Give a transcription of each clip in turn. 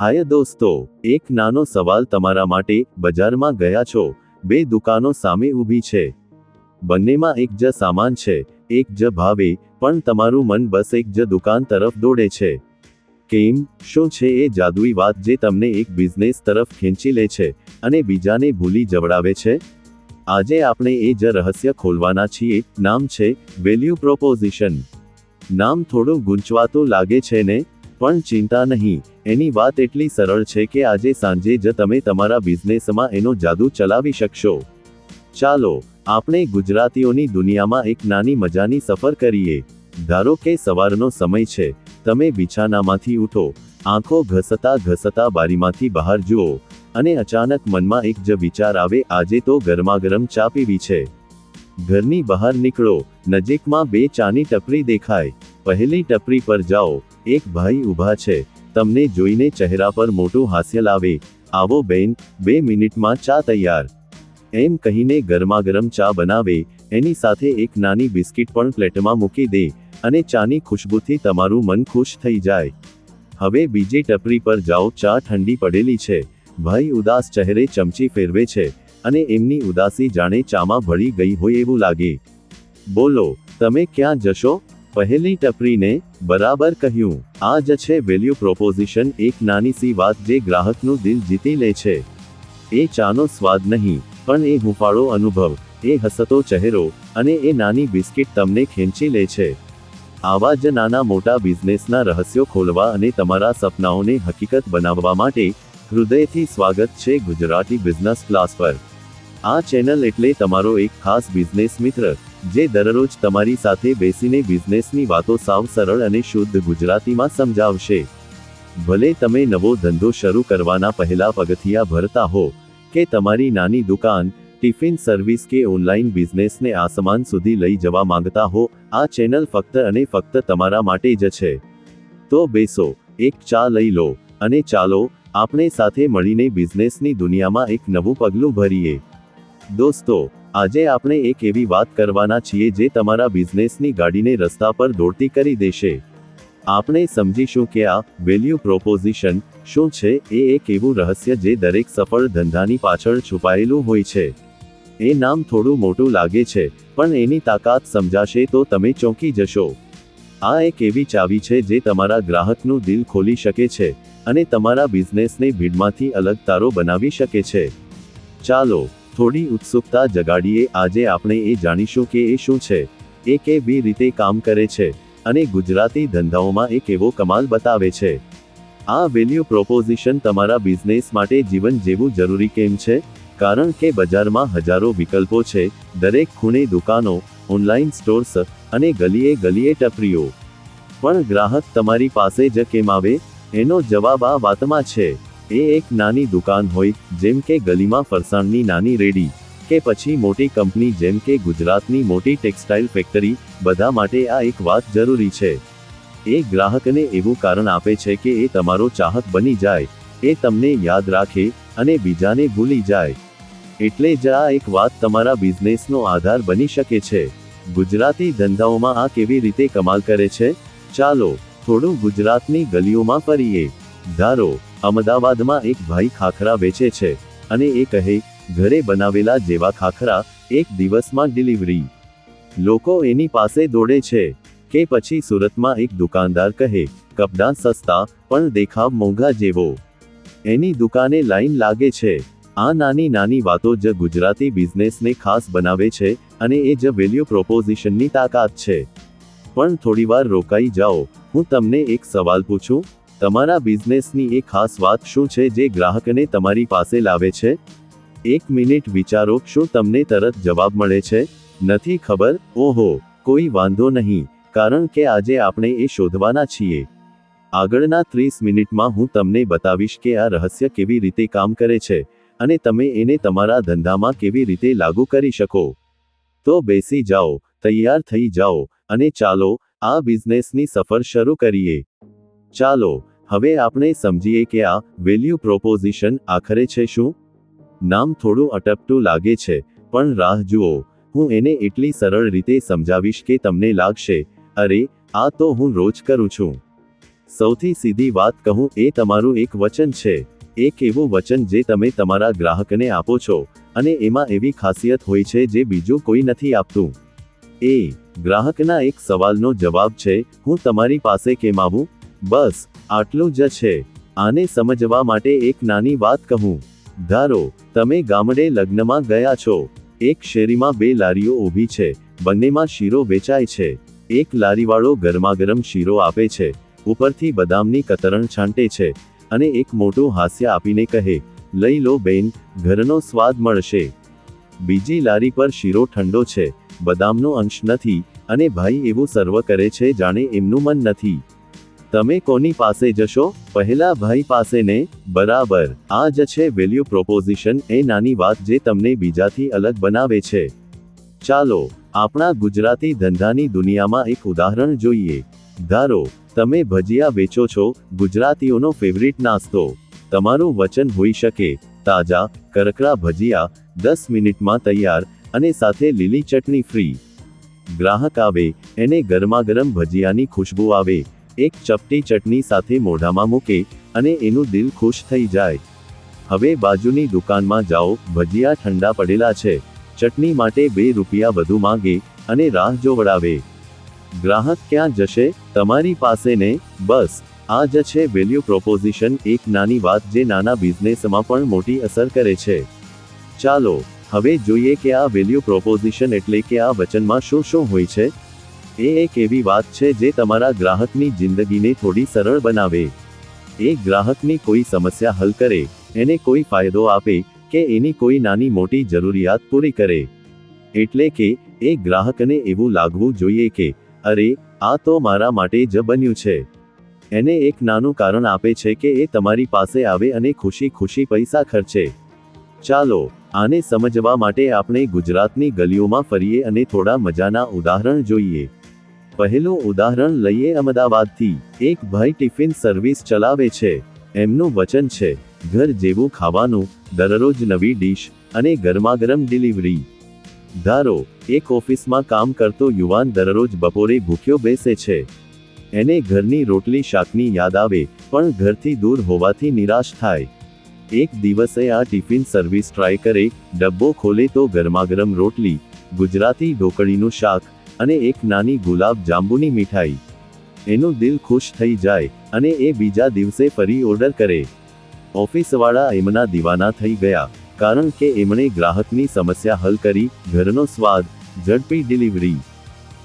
હાય દોસ્તો, એક નાનો સવાલ તમારા માટે. બજારમાં ગયા છો? બે દુકાનો સામે ઊભી છે. બંનેમાં એક જ સામાન છે, એક જ ભાવે, પણ તમારું મન બસ એક જ દુકાન તરફ દોડે છે. કેમ? શું છે એ જાદુઈ વાત જે તમને એક બિઝનેસ તરફ ખેંચી લે છે અને બીજાને ભૂલી જવડાવે છે? આજે આપણે એ જ રહસ્ય ખોલવાના છીએ. નામ છે, વેલ્યુ પ્રોપોઝિશન. નામ થોડું ગૂંચવાતું લાગે છે ને? પણ ચિંતા નહીં. એની વાત એટલી સરળ છે કે આજે સાંજે જ તમે તમારા બિઝનેસમાં એનો જાદુ ચલાવી શકશો. ચાલો, આપણે ગુજરાતીઓની દુનિયામાં એક નાની મજાની સફર કરીએ. ધારો કે સવારનો સમય છે. તમે બિછાનામાંથી ઉઠો. આંખો ઘસતા ઘસતા બારીમાંથી બહાર જુઓ. અને અચાનક મનમાં એક જ વિચાર આવે, આજે તો ગરમાગરમ ચા પીવી છે. ઘરની બહાર નીકળો. નજીકમાં બે ચાની ટપરી દેખાય. પહેલી ટપરી પર જાઓ. એક ભાઈ ઊભા છે. તમને જોઈને ચહેરા પર મોટું હાસ્ય લાવે. આવો બેન, બે મિનિટમાં ચા તૈયાર. એમ કહીને ગરમાગરમ ચા બનાવે. એની સાથે એક નાની બિસ્કિટ પણ પ્લેટમાં મૂકી દે અને ચાની ખુશ્બુથી તમારું મન ખુશ થઈ જાય. હવે બીજી ટપરી પર જાઓ. ચા ઠંડી પડેલી છે. ભાઈ ઉદાસ ચહેરે ચમચી ફેરવે છે. અને એમની ઉદાસી જાણે ચામાં ભળી ગઈ હોય એવું લાગે. બોલો, તમે ક્યાં જશો? પહેલી ટપરીને બરાબર કહ્યું. આ જ છે વેલ્યુ પ્રોપોઝિશન એક નાની સી વાત જે ગ્રાહકનું દિલ જીતી લે છે. એ ચાનો સ્વાદ નહીં, પણ એ હુંફાળો અનુભવ, એ હસતો ચહેરો, અને એ નાની બિસ્કિટ તમને ખેંચી લે છે. આવા જ નાના મોટા બિઝનેસના રહસ્યો ખોલવા અને તમારા સપનાઓને હકીકત બનાવવા માટે હૃદયથી સ્વાગત છે ગુજરાતી બિઝનેસ ક્લાસ પર. આ ચેનલ એટલે તમારો એક ખાસ બિઝનેસ મિત્ર, જે દરરોજ તમારી સાથે બેસીને બિઝનેસની વાતો સાવ સરળ અને શુદ્ધ ગુજરાતીમાં સમજાવશે. ભલે તમે નવો ધંધો શરૂ કરવાના પહેલા પગથિયા ભરતા હો, કે તમારી નાની દુકાન, ટિફિન સર્વિસ કે ઓનલાઈન બિઝનેસને આસમાન સુધી લઈ જવા માંગતા હો, આ ચેનલ ફક્ત અને ફક્ત તમારા માટે જ છે. તો બેસો, એક ચા લઈ લો, અને ચાલો, આપણે સાથે મળીને બિઝનેસની દુનિયામાં એક નવું પગલું ભરીએ. દોસ્તો, આજે આપણે એક એવી વાત કરવાના છીએ જે તમારા બિઝનેસની ગાડીને રસ્તા પર દોડતી કરી દેશે. આપણે સમજીશું કે આ વેલ્યુ પ્રોપોઝિશન શું છે, એ એક એવું રહસ્ય જે દરેક સફળ ધંધાની પાછળ છુપાયેલું હોય છે. એ નામ થોડું મોટું લાગે છે, પણ એની તાકાત સમજાશે તો તમે ચોંકી જશો. આ એક એવી ચાવી છે જે તમારા ગ્રાહકનું દિલ ખોલી શકે છે અને તમારા બિઝનેસને ભીડમાંથી અલગ તારો બનાવી શકે છે. ચાલો થોડી ઉત્સુકતા જગાડીએ, આજે આપણે એ જાણીશું કે એ શું છે, એ કેવી રીતે કામ કરે છે, અને ગુજરાતી ધંધાઓમાં એક એવો કમાલ બતાવે છે. આ વેલ્યુ પ્રોપોઝિશન તમારા બિઝનેસ માટે જીવન જેવું જરૂરી કેમ છે? કારણ કે બજારમાં હજારો વિકલ્પો છે, દરેક ખૂણે દુકાનો ઓનલાઈન સ્ટોર્સ અને ગલીએ ગલીએ ટપરીઓ. પણ ગ્રાહક તમારી પાસે જ કેમ આવે? એનો જવાબ આ વાતમાં છે. એ એક નાની દુકાન હોય, જેમ કે ગલીમાં ફરસાણની નાની રેડી, કે પછી મોટી કંપની જેમ કે ગુજરાતની મોટી ટેક્સટાઇલ ફેક્ટરી, બધા માટે આ એક વાત જરૂરી છે. એ ગ્રાહકને એવું કારણ આપે છે કે એ તમારો ચાહક બની જાય, એ તમને યાદ રાખે, અને બીજાને ભૂલી જાય. એટલે જ આ એક વાત તમારા બિઝનેસનો આધાર બની શકે છે. ગુજરાતી ધંધાઓમાં આ કેવી રીતે કમાલ કરે છે? ચાલો, થોડું ગુજરાતની ગલીઓમાં ફરીએ. ધારો અમદાવાદમાં એક ભાઈ ખાખરા વેચે છે અને એ કહે, ઘરે બનાવેલા જેવા ખાખરા, એક દિવસમાં ડિલિવરી લોકો એની પાસે દોડે છે કે પછી સુરતમાં એક દુકાનદાર કહે, કપડાં સસ્તા, પણ દેખાવ મોંઘા જેવો. એની દુકાને લાઈન લાગે છે. આ નાની નાની વાતો જ ગુજરાતી બિઝનેસને ખાસ બનાવે છે અને એ જ વેલ્યુ પ્રોપોઝિશનની તાકાત છે. પણ થોડીવાર રોકાઈ જાઓ. હું તમને એક સવાલ પૂછું? તમારા બિઝનેસની એ ખાસ વાત શું છે જે ગ્રાહકને તમારી પાસે લાવે છે? એક મિનિટ વિચારો, શું તમને તરત જવાબ મળે છે? નથી ખબર? ઓહો, કોઈ વાંધો નહીં, કારણ કે આજે આપણે એ શોધવાના છીએ. આગળના ત્રીસ મિનિટમાં હું તમને બતાવીશ કે આ રહસ્ય કેવી રીતે કામ કરે છે અને તમે એને તમારા ધંધામાં કેવી રીતે લાગુ કરી શકો. તો બેસી જાઓ, તૈયાર થઈ જાઓ અને ચાલો આ બિઝનેસની સફર શરૂ કરીએ. ચાલો, હવે આપણે સમજીએ કે આ વેલ્યુ પ્રોપોઝિશન આખરે છે શું? નામ થોડું અટપટું લાગે છે, પણ રાહ જુઓ. હું એને એટલી સરળ રીતે સમજાવીશ કે તમને લાગશે, અરે, આ તો હું રોજ કરું છું. સૌથી સીધી વાત કહું, એ તમારું એક વચન છે. એક એવું વચન જે તમે તમારા ગ્રાહકને આપો છો, અને એમાં એવી ખાસિયત હોય છે જે બીજું કોઈ નથી આપતું. એ, ગ્રાહકના એક સવાલનો જવાબ છે, હું તમારી પાસે કેમ આવું? બસ, આટલું જ છે. આને સમજવા માટે એક નાની વાત કહું. ધારો, તમે ગામડે લગ્નમાં ગયા છો. એક શેરીમાં બે લારીઓ ઊભી છે. બંનેમાં શીરો વેચાય છે. એક લારીવાળો ગરમાગરમ શીરો આપે છે. ઉપરથી બદામની કતરણ છાંટે છે. અને એક મોટું હાસ્ય આપીને કહે, લઈ લો બેન, ઘરનો સ્વાદ મળશે. બીજી લારી પર શીરો ઠંડો છે. બદામનો અંશ નથી. અને ભાઈ એવું સર્વ કરે છે જાણે એમનું મન નથી. તમે કોની પાસે જશો? પહેલા ભાઈ પાસે ને બરાબર. આ જ છે વેલ્યુ પ્રોપોઝિશન એ નાની વાત જે તમને બીજાથી અલગ બનાવે છે. ચાલો, આપણા ગુજરાતી ધંધાની દુનિયામાં એક ઉદાહરણ જોઈએ. ધારો, તમે ભજીયા વેચો છો, ગુજરાતીઓનો ફેવરિટ નાસ્તો. તમારું વચન હોઈ શકે, તાજા કરકરા ભજીયા, દસ મિનિટમાં તૈયાર અને સાથે લીલી ચટણી ફ્રી ગ્રાહક આવે, એને ગરમાગરમ ભજીયાની ખુશ્બુ આવે. એક ચપટી ચટણી સાથે મોઢામાં મૂકે અને એનું દિલ ખુશ થઈ જાય. હવે બાજુની દુકાનમાં જાઓ, ભજીયા ઠંડા પડેલા છે. ચટણી માટે બે રૂપિયા વધુ માંગે અને રાહ જોવડાવે. ગ્રાહક ક્યાં જશે? તમારી પાસે ને? બસ, આ જ છે વેલ્યુ પ્રોપોઝિશન એક નાની વાત જે નાના બિઝનેસમાં પણ મોટી અસર કરે છે. ચાલો, હવે જોઈએ કે આ વેલ્યુ પ્રોપોઝિશન એટલે કે આ વચનમાં શું શું હોય છે. એ એક એવી વાત છે જે તમારા ગ્રાહકની જિંદગીને થોડી સરળ બનાવે. એ ગ્રાહકની કોઈ સમસ્યા હલ કરે, એને કોઈ ફાયદો આપે, કે એની કોઈ નાની મોટી જરૂરિયાત પૂરી કરે. એટલે કે, એ ગ્રાહકને એવું લાગવું જોઈએ કે, અરે, આ તો મારા માટે જ બન્યું છે. એને એક નાનું કારણ આપે છે કે એ તમારી પાસે આવે અને ખુશી ખુશી પૈસા ખર્ચે. ચાલો, આને સમજવા માટે આપણે ગુજરાતની ગલીઓમાં ફરીએ અને થોડા મજાના ઉદાહરણ જોઈએ. પહેલું ઉદાહરણ લઈએ અમદાવાદથી. એક ભાઈ ટિફિન સર્વિસ ચલાવે છે. એમનું વચન છે, ઘર જેવું ખાવાનું, દરરોજ નવી ડીશ અને ગરમાગરમ ડિલિવરી. ધારો, એક ઓફિસમાં કામ કરતો યુવાન દરરોજ બપોરે ભૂખ્યો બેસે છે. એને ઘરની રોટલી શાકની યાદ આવે, પણ ઘરથી દૂર હોવાથી નિરાશ થાય. એક દિવસે આ ટિફિન સર્વિસ ટ્રાય કરે, ડબ્બો ખોલે તો ગરમાગરમ રોટલી, ગુજરાતી ઢોકળીનું શાક અને એક નાની ગુલાબ જાંબુની મીઠાઈ. એનું દિલ ખુશ થઈ જાય અને એ બીજા દિવસે ફરી ઓર્ડર કરે. ઓફિસવાળા એમના દીવાના થઈ ગયા, કારણ કે એમણે ગ્રાહકની સમસ્યા હલ કરી, ઘરનો સ્વાદ, ઝડપી ડિલિવરી.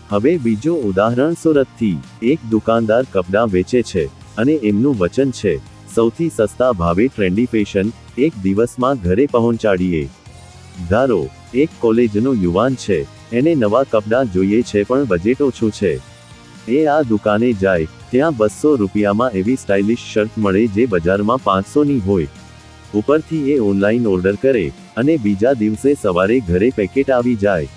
હવે બીજું ઉદાહરણ સુરતથી, એક દુકાનદાર કપડાં વેચે છે, અને એમનું વચન છે, સૌથી સસ્તા ભાવે ટ્રેન્ડી ફેશન એક દિવસમાં ઘરે પહોંચાડીએ. ધારો, એક કોલેજનો યુવાન છે એને નવા કપડાં જોઈએ છે પણ બજેટ ઓછું છે. એ આ દુકાને જાય, ત્યાં બસો રૂપિયામાં એવી સ્ટાઇલિશ શર્ટ મળે જે બજારમાં પાંચસોની હોય. ઉપરથી એ ઓનલાઈન ઓર્ડર કરે અને બીજા દિવસે સવારે ઘરે પેકેટ આવી જાય.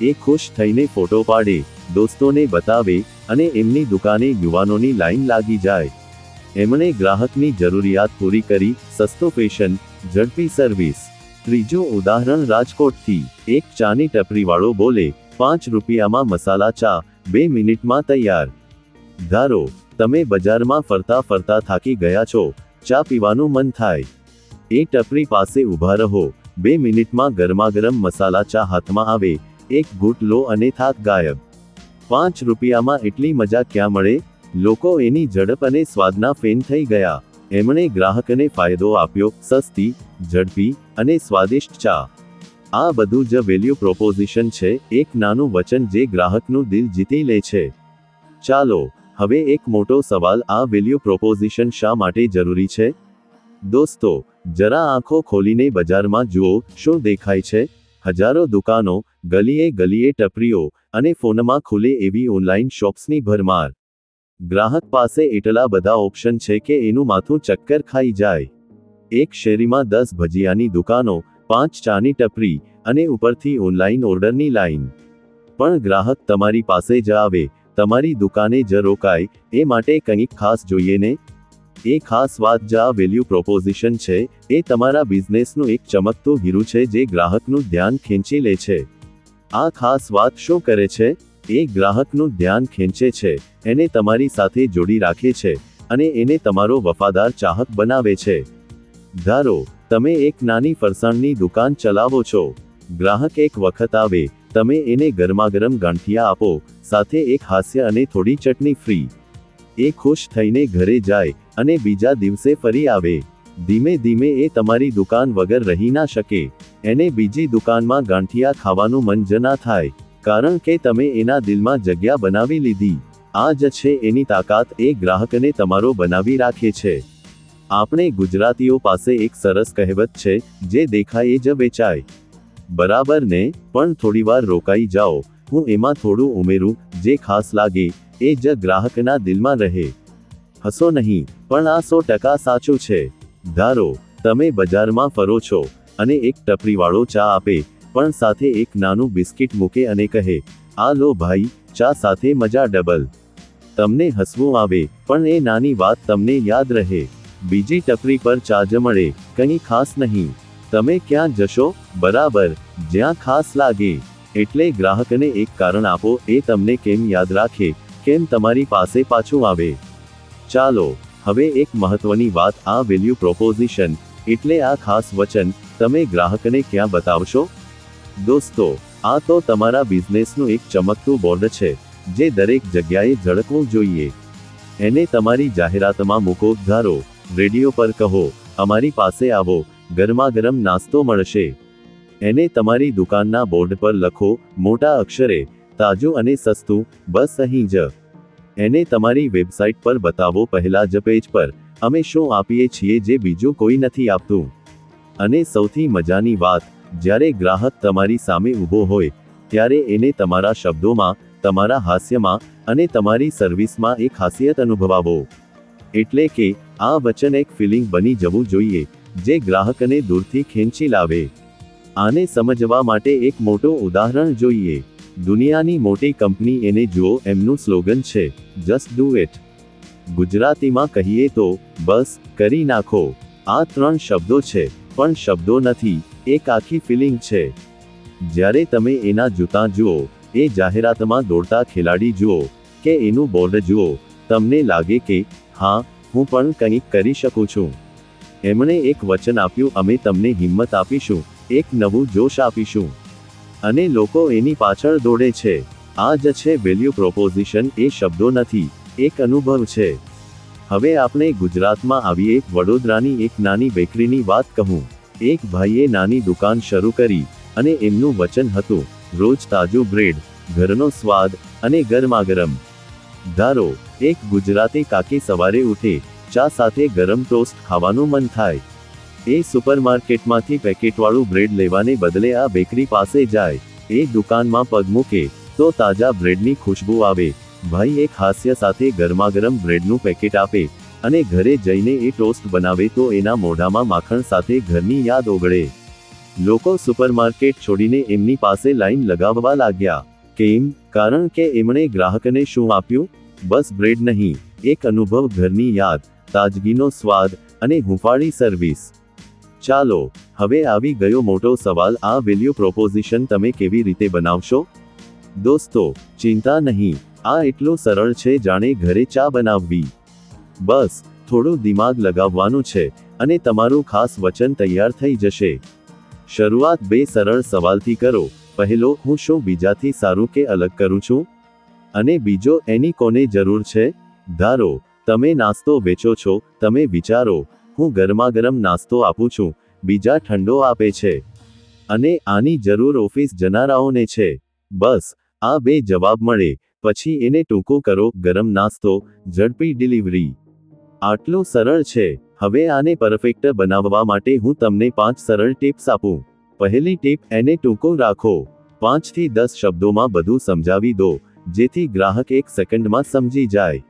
એ ખુશ થઈને ફોટો પાડે, દોસ્તોને બતાવે અને એમની દુકાને યુવાનોની લાઈન લાગી જાય. એમણે ગ્રાહકની જરૂરિયાત પૂરી કરી, સસ્તો ફેશન ઝડપી સર્વિસ ત્રીજું ઉદાહરણ રાજકોટથી. એક ચાની ટપરીવાળો બોલે, પાંચ રૂપિયામાં મસાલા ચા, બે મિનિટમાં તૈયાર. ધારો, તમે બજારમાં ફરતા ફરતા થાકી ગયા છો, ચા પીવાનું મન થાય. એ ટપરી પાસે ઊભા રહો, બે મિનિટમાં ગરમાગરમ મસાલા ચા હાથમાં આવે, એક ઘૂંટ લો અને થાક ગાયબ. પાંચ રૂપિયામાં એટલી મજા ક્યાં મળે? લોકો એની ઝડપ અને સ્વાદના ફેન થઈ ગયા. એમણે ગ્રાહકને ફાયદો આપ્યો, સસ્તી, ઝડપી અને સ્વાદિષ્ટ ચા. આ બધું જ વેલ્યુ પ્રોપોઝિશન છે, એક નાનું વચન જે ગ્રાહકનું દિલ જીતી લે છે. ચાલો, હવે એક મોટો સવાલ, આ વેલ્યુ પ્રોપોઝિશન શા માટે જરૂરી છે? દોસ્તો, જરા આંખો ખોલીને બજારમાં જુઓ, શું દેખાય છે? હજારો દુકાનો, ગલીએ ગલીએ ટપરીઓ અને ફોનમાં ખુલે એવી ઓનલાઈન શોપ્સની ભરમાર. ગ્રાહક પાસે એટલા બધા ઓપ્શન છે કે એનું માથું ચક્કર ખાઈ જાય. એક શેરીમાં દસ ભજીયાની દુકાનો, પાંચ ચાની ટપરી અને ઉપરથી ઓનલાઈન ઓર્ડરની લાઈન. પણ ગ્રાહક તમારી પાસે જ આવે, તમારી દુકાને જ રોકાય, એ માટે કંઈક ખાસ જોઈએ ને? એ ખાસ વાત જ આ વેલ્યુ પ્રોપોઝિશન છે, એ તમારા બિઝનેસનું એક ચમકતું હીરું છે જે ગ્રાહકનું ધ્યાન ખેંચી લે છે. આ ખાસ વાત શું કરે છે? એ ગ્રાહકનું ધ્યાન ખેંચે છે, એને તમારી સાથે જોડી રાખે છે, અને એને તમારો વફાદાર ચાહક બનાવે છે. ધારો, તમે એક નાની ફરસાણની દુકાન ચલાવો છો. ગ્રાહક એક વખત આવે, તમે એને ગરમાગરમ ગાંઠિયા આપો, સાથે એક હાસ્ય અને થોડી ચટણી ફ્રી એ ખુશ થઈને ઘરે જાય, અને બીજા દિવસે ફરી આવે. ધીમે ધીમે એ તમારી દુકાન વગર રહી ના શકે. એને બીજી દુકાનમાં ગાંઠિયા ખાવાનું મન જ ના થાય. કારણ કે તમે એના દિલમાં જગ્યા બનાવી લીધી. આ જ છે એની તાકાત એ ગ્રાહકને તમારો બનાવી રાખે છે. આપણે ગુજરાતીઓ પાસે એક સરસ કહેવત છે, જે દેખાય એ જ વેચાય. બરાબર ને? પણ થોડીવાર રોકાઈ જાઓ. હું એમાં થોડું ઉમેરું, જે ખાસ લાગે, એ જ ગ્રાહકના દિલમાં રહે. હસો નહીં, પણ આ સો ટકા સાચું છે. ધારો, તમે બજારમાં ફરો છો, અને એક ટપરીવાળો ચા આપે પણ સાથે એક નાનું બિસ્કિટ મૂકે અને કહે, આ લો ભાઈ, ચા સાથે મજા ડબલ. તમને હસવું આવે, પણ એ નાની વાત તમને યાદ રહે. બીજી ટપરી પર ચા જ મળે કંઈ ખાસ નહીં. તમે ક્યાં જશો? બરાબર, જ્યાં ખાસ લાગે. એટલે ગ્રાહકને એક કારણ આપો, એ તમને કેમ યાદ રાખે, કેમ તમારી પાસે પાછું આવે. ચાલો, હવે એક મહત્વની વાત, આ વેલ્યુ પ્રોપોઝિશન એટલે આ ખાસ વચન, તમે ગ્રાહકને ક્યાં બતાવશો? દોસ્તો, આ તો તમારા બિઝનેસનું એક ચમકતું બોર્ડ છે, જે દરેક જગ્યાએ ઝળકવું જોઈએ. એને તમારી જાહેરાતમાં મૂકો, ધારો, રેડિયો પર કહો, અમારી પાસે આવો ગરમા ગરમ નાસ્તો મળશે. એને તમારી દુકાનના બોર્ડ પર લખો, મોટા અક્ષરે, તાજું અને સસ્તું, બસ અહીં જ. એને તમારી વેબસાઇટ પર બતાવો પહેલા જ પેજ પર, અમે શું આપીએ છીએ જે બીજું કોઈ નથી આપતું? અને સૌથી મજાની વાત જ્યારે ગ્રાહક તમારી સામે ઊભો હોય, ત્યારે એને તમારા શબ્દોમાં, તમારા હાસ્યમાં અને તમારી સર્વિસમાં એક ખાસિયત અનુભવાવો. એટલે કે, આ વચન એક ફિલિંગ બની જવું જોઈએ, જે ગ્રાહકને દૂરથી ખેંચી લાવે. આને સમજવા માટે એક મોટો ઉદાહરણ જોઈએ. દુનિયાની મોટી કંપની એને જુઓ, એમનું સ્લોગન છે જસ્ટ ડુ ઇટ ગુજરાતીમાં કહીએ તો, બસ, કરી નાખો. આ ત્રણ શબ્દો છે, પણ શબ્દો નથી. એક આખી ફિલિંગ છે. જ્યારે તમે એના જૂતા જુઓ, એ જાહેરાતમાં દોડતા ખેલાડી જુઓ, કે એનું બોર્ડ જુઓ, તમને લાગે કે, હા, હું પણ કંઈક કરી શકું છું. એમણે એક વચન આપ્યું, અમે તમને હિંમત આપીશું, એક નવું જોશ આપીશું. અને લોકો એની પાછળ દોડે છે. આ જ છે વેલ્યુ પ્રોપોઝિશન એ શબ્દો નથી, એક અનુભવ છે. હવે આપણે ગુજરાતમાં આવીએ, વડોદરાની એક નાની બેકરીની વાત કહું. એક ભાઈએ નાની દુકાન શરૂ કરી અને એમનું વચન હતું, રોજ તાજું બ્રેડ, ઘરનો સ્વાદ અને ગરમાગરમ. ધારો, એક ગુજરાતી કાકી સવારે ઉઠે, ચા સાથે ગરમ ટોસ્ટ ખાવાનું મન થાય. એ સુપરમાર્કેટમાંથી પેકેટવાળું બ્રેડ લેવાને બદલે આ બેકરી પાસે જાય. એ દુકાનમાં પગ મૂકે, તો તાજા બ્રેડની ખુશ્બુ આવે. ભાઈ એક હાસ્ય સાથે ગરમાગરમ બ્રેડનું પેકેટ આપે. અને ઘરે જઈને એ ટોસ્ટ બનાવે તો એના મોઢામાં માખણ સાથે ઘરની યાદ ઓગળે. લોકો સુપરમાર્કેટ છોડીને એમની પાસે લાઈન લગાવવા લાગ્યા. કેમ? કારણ કે એમણે ગ્રાહકને શું આપ્યું? બસ બ્રેડ નહીં. એક અનુભવ ઘરની યાદ, તાજગીનો સ્વાદ અને હુંફાળી સર્વિસ. ચાલો, હવે આવી ગયો મોટો સવાલ આ વેલ્યુ પ્રોપોઝિશન તમે કેવી રીતે બનાવશો? દોસ્તો, ચિંતા નહીં. આ એટલું સરળ છે, જાણે ઘરે ચા બનાવવી. બસ, થોડું દિમાગ લગાવવાનું છે અને તમારું ખાસ વચન તૈયાર થઈ જશે. શરૂઆત બે સરળ સવાલથી કરો. પહેલો, હું શું બીજાથી સારું કે અલગ કરું છું? અને બીજો, એની કોને જરૂર છે? ધારો, તમે નાસ્તો વેચો છો, તમે વિચારો, હું ગરમાગરમ નાસ્તો આપું છું, બીજા ઠંડો આપે છે. અને આની જરૂર ઓફિસ જનારાઓને છે. બસ, આ બે જવાબ મળે, પછી એને ટૂંકો કરો, ગરમ નાસ્તો, ઝડપી ડિલિવરી. આટલું સરળ છે. હવે આને પરફેક્ટ બનાવવા માટે હું તમને પાંચ સરળ ટિપ્સ આપું. પહેલી ટીપ, એને ટૂંકો રાખો. પાંચથી દસ શબ્દોમાં બધું સમજાવી દો, જેથી ગ્રાહક એક સેકન્ડમાં સમજી જાય.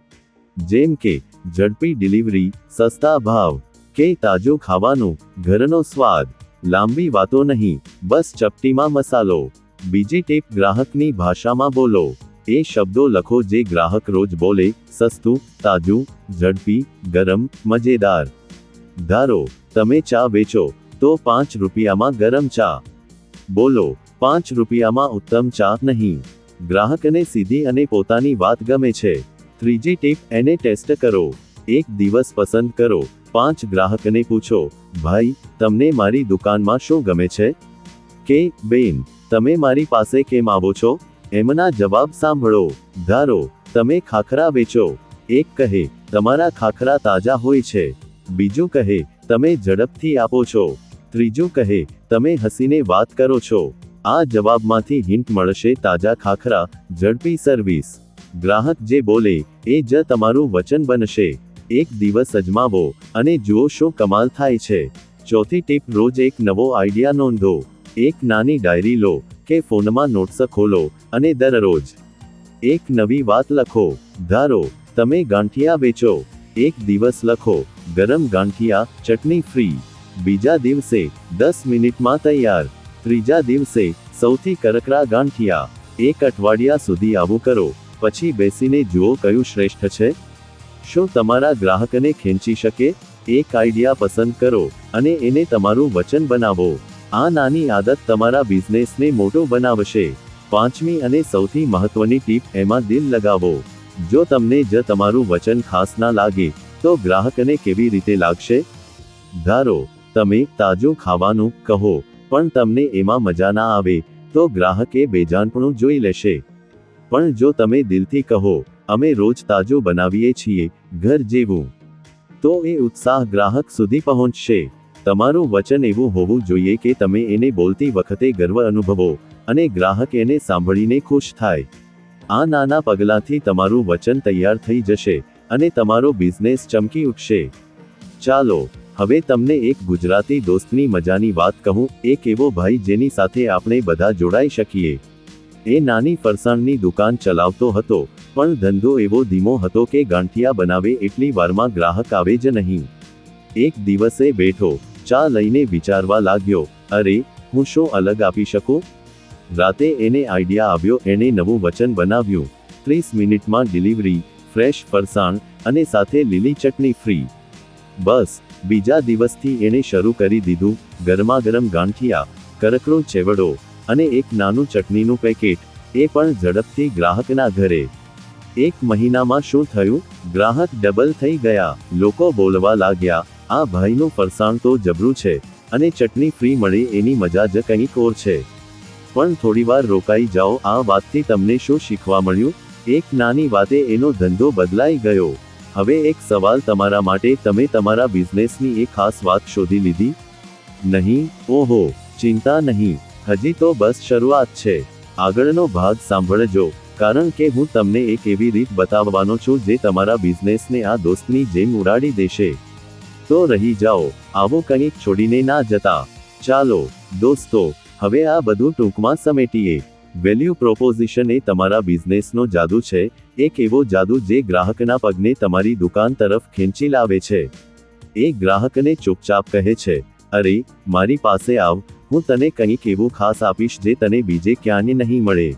જેમ કે, ઝડપી ડિલિવરી, સસ્તા ભાવ, કે તાજું ખાવાનું, ઘરનો સ્વાદ, લાંબી વાતો નહીં, બસ ચપટીમાં મસાલો. બીજી ટીપ, ગ્રાહકની ભાષામાં બોલો. એ શબ્દો લખો જે ગ્રાહક રોજ બોલે, સસ્તું, તાજું, ઝડપી, ગરમ, મજેદાર. ધારો, તમે ચા વેચો, તો પાંચ રૂપિયામાં ગરમ ચા. બોલો, પાંચ રૂપિયામાં ઉત્તમ ચા નહીં. ગ્રાહકને સીધી અને પોતાની વાત ગમે છે. ત્રીજી ટીપ, એને ટેસ્ટ કરો. એક દિવસ પસંદ કરો. પાંચ ગ્રાહકને પૂછો, ભાઈ, તમને મારી દુકાનમાં શું ગમે છે? કે, બેન, તમે મારી પાસે કેમ આવો છો? એમના જવાબ સાંભળો. ધારો, તમે ખાખરા વેચો. એક કહે, તમારા ખાખરા તાજા હોય છે. બીજું કહે, તમે ઝડપથી આપો છો. ત્રીજું કહે, તમે હસીને વાત કરો છો. આ જવાબમાંથી હિન્ટ મળશે તાજા ખાખરા, ઝડપી સર્વિસ. ગ્રાહક જે બોલે, એ જ તમારું વચન બનશે. એક દિવસ અજમાવો અને જુઓ શું કમાલ થાય છે. ચોથી ટીપ, રોજ એક નવો આઈડિયા નોંધો. એક નાની ડાયરી લો. કે ફોનમાં નોટ્સ ખોલો અને દરરોજ એક નવી વાત લખો. ધારો, તમે ગાંઠિયા વેચો. એક દિવસ લખો. ગરમ ગાંઠિયા, ચટણી ફ્રી. બીજા દિવસે દસ મિનિટમાં તૈયાર. ત્રીજા દિવસે સૌથી કરકરા ગાંઠિયા. એક અઠવાડિયા સુધી આવું કરો. પછી બેસીને જુઓ કયું શ્રેષ્ઠ છે. શું તમારા ગ્રાહકને ખેંચી શકે? એક આઈડિયા પસંદ કરો અને એને તમારું વચન બનાવો. આ નાની આદત તમારા બિઝનેસને મોટો બનાવશે. પાંચમી અને સૌથી મહત્વની ટીપ, એમાં દિલ લગાવો. જો તમને જ તમારું વચન ખાસ ના લાગે, તો ગ્રાહકને કેવી રીતે લાગશે? ધારો, તમે તાજું ખાવાનું કહો, પણ તમને એમાં મજા ના આવે, તો ગ્રાહકે બેજાનપણું જોઈ લેશે. પણ જો તમે દિલથી કહો, અમે રોજ તાજું બનાવીએ છીએ, ઘર જેવું, તો એ ઉત્સાહ ગ્રાહક સુધી પહોંચશે. તમારું વચન એવું હોવું જોઈએ કે તમે એને બોલતી વખતે ગર્વ અનુભવો અને ગ્રાહક એને સાંભળીને ખુશ થાય. આ નાના પગલાંથી તમારું વચન તૈયાર થઈ જશે અને તમારો બિઝનેસ ચમકી ઉઠશે. ચાલો, હવે તમને એક ગુજરાતી દોસ્તની મજાની વાત કહું, એક એવો ભાઈ જેની સાથે આપણે બધા જોડાઈ શકીએ. એ નાની ફરસાણની દુકાન ચલાવતો હતો, પણ ધંધો એવો ધીમો હતો કે ગાંઠિયા બનાવે એટલી વારમાં ગ્રાહક આવે જ નહીં. એક દિવસે બેઠો ચા લઈને વિચારવા લાગ્યો, અરે, હું શું અલગ આપી શકું? રાતે એને આઈડિયા આવ્યો, એણે નવું વચન બનાવ્યું. ત્રીસ મિનિટમાં ડિલિવરી, ફ્રેશ ફરસાણ અને સાથે લીલી ચટણી ફ્રી. બસ, બીજા દિવસથી એણે શરૂ કરી દીધું ગરમા ગરમ ગાંઠિયા, કરકરો ચેવડો અને એક નાનું ચટણીનું પેકેટ, એ પણ ઝડપથી ગ્રાહકના ઘરે. એક મહિનામાં શું થયું? ગ્રાહક ડબલ થઈ ગયા, લોકો બોલવા લાગ્યા આ ભાઈનું ફરસાણ તો જબરું છે, અને ચટણી ફ્રી મળે એની મજા જ કંઈક ઓર છે. પણ થોડીવાર રોકાઈ જાઓ, આ વાતથી તમને શું શીખવા મળ્યું? એક નાની વાતે એનો ધંધો બદલાઈ ગયો. હવે એક સવાલ તમારા માટે, તમે તમારા બિઝનેસની એક ખાસ વાત શોધી લીધી? નહીં, ઓહો, ચિંતા નહીં, હજી તો બસ શરૂઆત છે. આગળનો ભાગ સાંભળજો, કારણ કે હું તમને એક એવી રીત બતાવવાનો છું જે તમારા બિઝનેસને આ દોસ્તની જેમ ઉડાડી દેશે. તો રહી જાઓ. આવો કંઈક છોડીને ના જતા. ચાલો, દોસ્તો, હવે આ બધું ટૂંકમાં સમેટીએ. વેલ્યુ પ્રોપોઝિશન એ તમારા બિઝનેસનો જાદુ છે. એક એવો જાદુ જે ગ્રાહકના પગને તમારી દુકાન તરફ ખેંચી લાવે છે. એ ગ્રાહકને ચૂપચાપ કહે છે, અરે, મારી પાસે આવ. હું તને કંઈક એવું ખાસ આપીશ જે તને બીજે ક્યાંય નહીં મળે.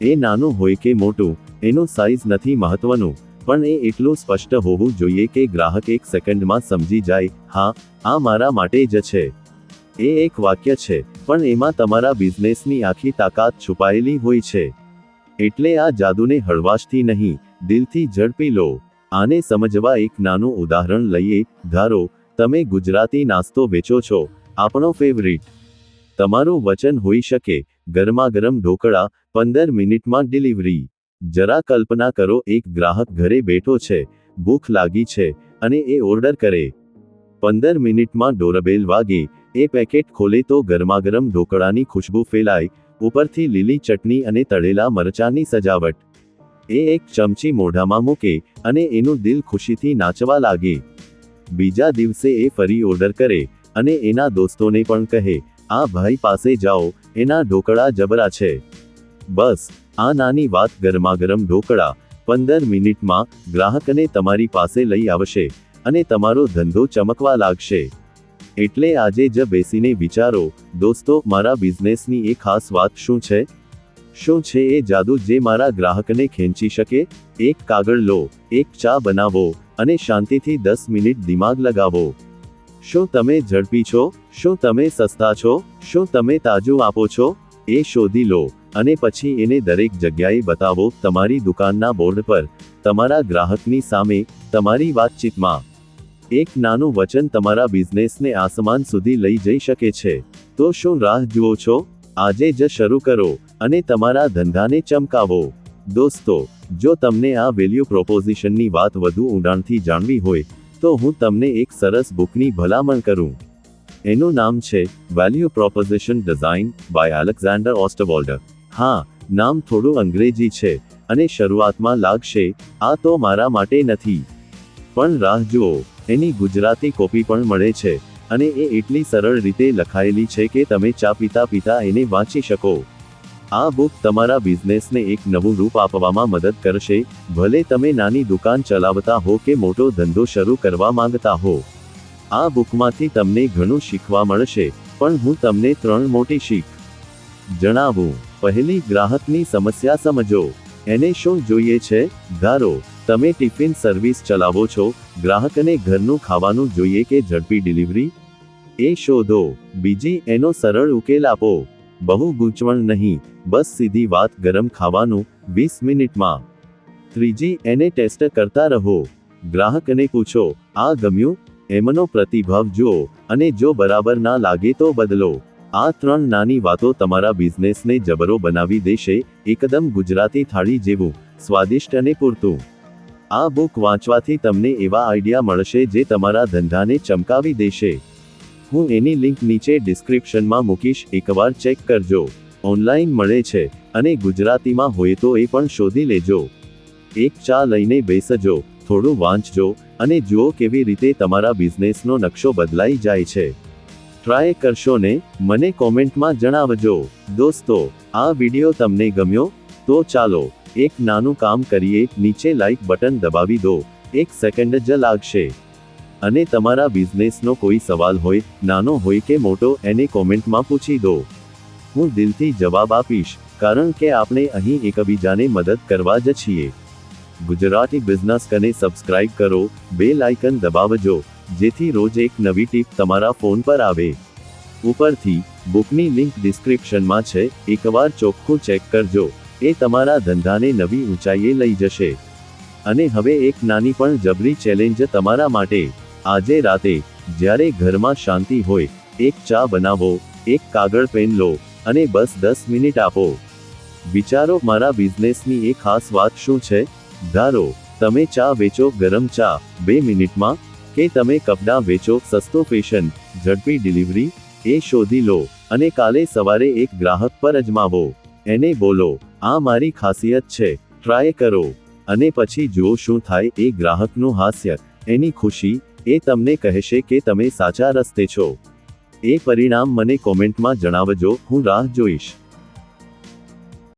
એ નાનું હોય કે મોટું, એનું સાઇઝ નથી મહત્વનું. પણ એ એટલું સ્પષ્ટ હોવું જોઈએ કે ગ્રાહક એક સેકન્ડમાં સમજી જાય, હા, આ મારા માટે જ છે. એ એક વાક્ય છે, પણ એમાં તમારા બિઝનેસની આખી તાકાત છુપાયેલી હોય છે. એટલે આ જાદુને હળવાશથી નહીં, દિલથી ઝડપી લો. આને સમજવા એક નાનું ઉદાહરણ લઈએ, ધારો, તમે ગુજરાતી નાસ્તો વેચો છો આપણો ફેવરિટ તમારું વચન હોઈ શકે ગરમા ગરમ ઢોકળા, પંદર મિનિટમાં ડિલિવરી જરા કલ્પના કરો, એક ગ્રાહક ઘરે બેઠો છે, ભૂખ લાગી છે અને એ ઓર્ડર કરે. પંદર મિનિટમાં ડોરબેલ વાગે, એ પેકેટ ખોલે તો ગરમાગરમ ઢોકળાની ખુશ્બુ ફેલાય, ઉપરથી લીલી ચટણી અને તળેલા મરચાની સજાવટ. એ એક ચમચી મોઢામાં મૂકે અને એનું દિલ ખુશીથી નાચવા લાગે. બીજા દિવસે એ ફરી ઓર્ડર કરે અને એના દોસ્તોને પણ કહે, આ ભાઈ પાસે જાઓ, એના ઢોકળા જબરા છે. બસ, આ નાની વાત ગરમાગરમ ઢોકળા, પંદર મિનિટમાં ગ્રાહકને તમારી પાસે લઈ આવશે અને તમારો ધંધો ચમકવા લાગશે. એટલે આજે જ બેસીને વિચારો, દોસ્તો, મારા બિઝનેસની એ ખાસ વાત શું છે? શું છે એ જાદુ જે મારા ગ્રાહકને ખેંચી શકે? એક કાગળ લો, એક ચા બનાવો અને શાંતિથી દસ મિનિટ દિમાગ લગાવો. શું તમે ઝડપી છો? શું તમે સસ્તા છો? શું તમે તાજું આપો છો? એ શોધી લો અને પછી એને દરેક જગ્યાએ બતાવો તમારી દુકાનના બોર્ડ પર, તમારા ગ્રાહકની સામે, તમારી વાતચીતમાં. એક નાનું વચન તમારા બિઝનેસને આસમાન સુધી લઈ જઈ શકે છે. તો શું રાહ જુઓ છો? આજે જ શરૂ કરો અને તમારા ધંધાને ચમકાવો. દોસ્તો, જો તમને આ વેલ્યુ પ્રોપોઝિશનની વાત વધુ ઊંડાણથી જાણવી હોય, તો હું તમને એક સરસ બુકની ભલામણ કરું. એનું નામ છે value proposition design by Alexander Osterwalder હા, નામ થોડું અંગ્રેજી છે અને શરૂઆતમાં લાગશે, આ તો મારા માટે નથી. પણ રાહ જુઓ, એની ગુજરાતી કોપી પણ મળે છે અને એ એટલી સરળ રીતે લખાયેલી છે કે તમે ચા પીતા પીતા એને વાંચી શકો. આ બુક તમારા બિઝનેસને એક નવું રૂપ આપવામાં મદદ કરશે, ભલે તમે નાની દુકાન ચલાવતા હો કે મોટો ધંધો શરૂ કરવા માંગતા હો. આ બુકમાંથી તમને ઘણું શીખવા મળશે, પણ હું તમને ત્રણ મોટી શીખ. જણાવું, પહેલી ગ્રાહકની સમસ્યા સમજો. એને શું જોઈએ છે? ધારો, તમે ટિફિન સર્વિસ ચલાવો છો, ગ્રાહકને ઘરનું ખાવાનું જોઈએ કે ઝડપી ડિલિવરી? એ શોધો, બીજી એનો સરળ ઉકેલ આપો. બહુ ગૂંચવણ નહીં, બસ સીધી વાત ગરમ ખાવાનું, વીસ મિનિટમાં. ત્રીજી, એને ટેસ્ટ કરતા રહો. ગ્રાહકને પૂછો, આ ગમ્યું? એમનો પ્રતિભાવ જુઓ અને જો બરાબર ના લાગે તો બદલો. આ ત્રણ નાની વાતો તમારા બિઝનેસને જબરો બનાવી દેશે, એકદમ ગુજરાતી થાળી જેવું, સ્વાદિષ્ટ અને પૂરતું. આ બુક વાંચવાથી તમને એવા આઈડિયા મળશે જે તમારા ધંધાને ચમકાવી દેશે. હું એની લિંક નીચે ડિસ્ક્રિપ્શનમાં મૂકીશ, એકવાર ચેક કરજો. ઓનલાઈન મળે છે, અને ગુજરાતીમાં હોય તો એ પણ શોધી લેજો. એક ચા લઈને બેસજો. થોડું વાંચજો અને જુઓ કેવી રીતે તમારા બિઝનેસનો નકશો બદલાઈ જાય છે. ટ્રાય કરશો ને? મને કોમેન્ટમાં જણાવજો. દોસ્તો, આ વિડિયો તમને ગમ્યો? તો ચાલો, એક નાનું કામ કરીએ, નીચે લાઇક બટન દબાવી દો. એક સેકન્ડ જ લાગશે. અને તમારા બિઝનેસનો કોઈ સવાલ હોય, નાનો હોય કે મોટો, એને કોમેન્ટમાં પૂછી દો. હું દિલથી જવાબ આપીશ, કારણ કે આપણે અહીં એકબીજાને મદદ કરવા જ છીએ. ગુજરાતી બિઝનેસ કને સબસ્ક્રાઇબ કરો બેલ આઇકન દબાવજો, જેથી રોજ એક નવી ટીપ તમારા ફોન પર આવે. ઉપરથી બુકની લિંક ડિસ્ક્રિપ્શનમાં છે, એકવાર ચોખ્ખું ચેક કરજો, એ તમારા ધંધાને નવી ઊંચાઈએ લઈ જશે. અને હવે એક નાની પણ જબરી ચેલેન્જ તમારા માટે. આજે રાતે, જ્યારે ઘરમાં શાંતિ હોય, એક ચા બનાવો, એક કાગળ પેન લો, અને બસ દસ મિનિટ આપો. વિચારો, મારા બિઝનેસની એ ખાસ વાત શું છે? ધારો તમે ચા વેચો ગરમ ચા, બે મિનિટમાં? કે તમે કપડાં વેચો સસ્તો ફેશન, ઝડપી ડિલિવરી? એ શોધી લો, અને કાલે સવારે એક ગ્રાહક પર અજમાવો. એને બોલો, આ મારી ખાસિયત છે, ટ્રાય કરો. અને પછી જુઓ શું થાય એ ગ્રાહકનું હાસ્ય. એની ખુશી, એ તમને કહેશે કે તમે સાચા રસ્તે છો. એ પરિણામ મને કોમેન્ટમાં જણાવજો, હું રાહ જોઈશ.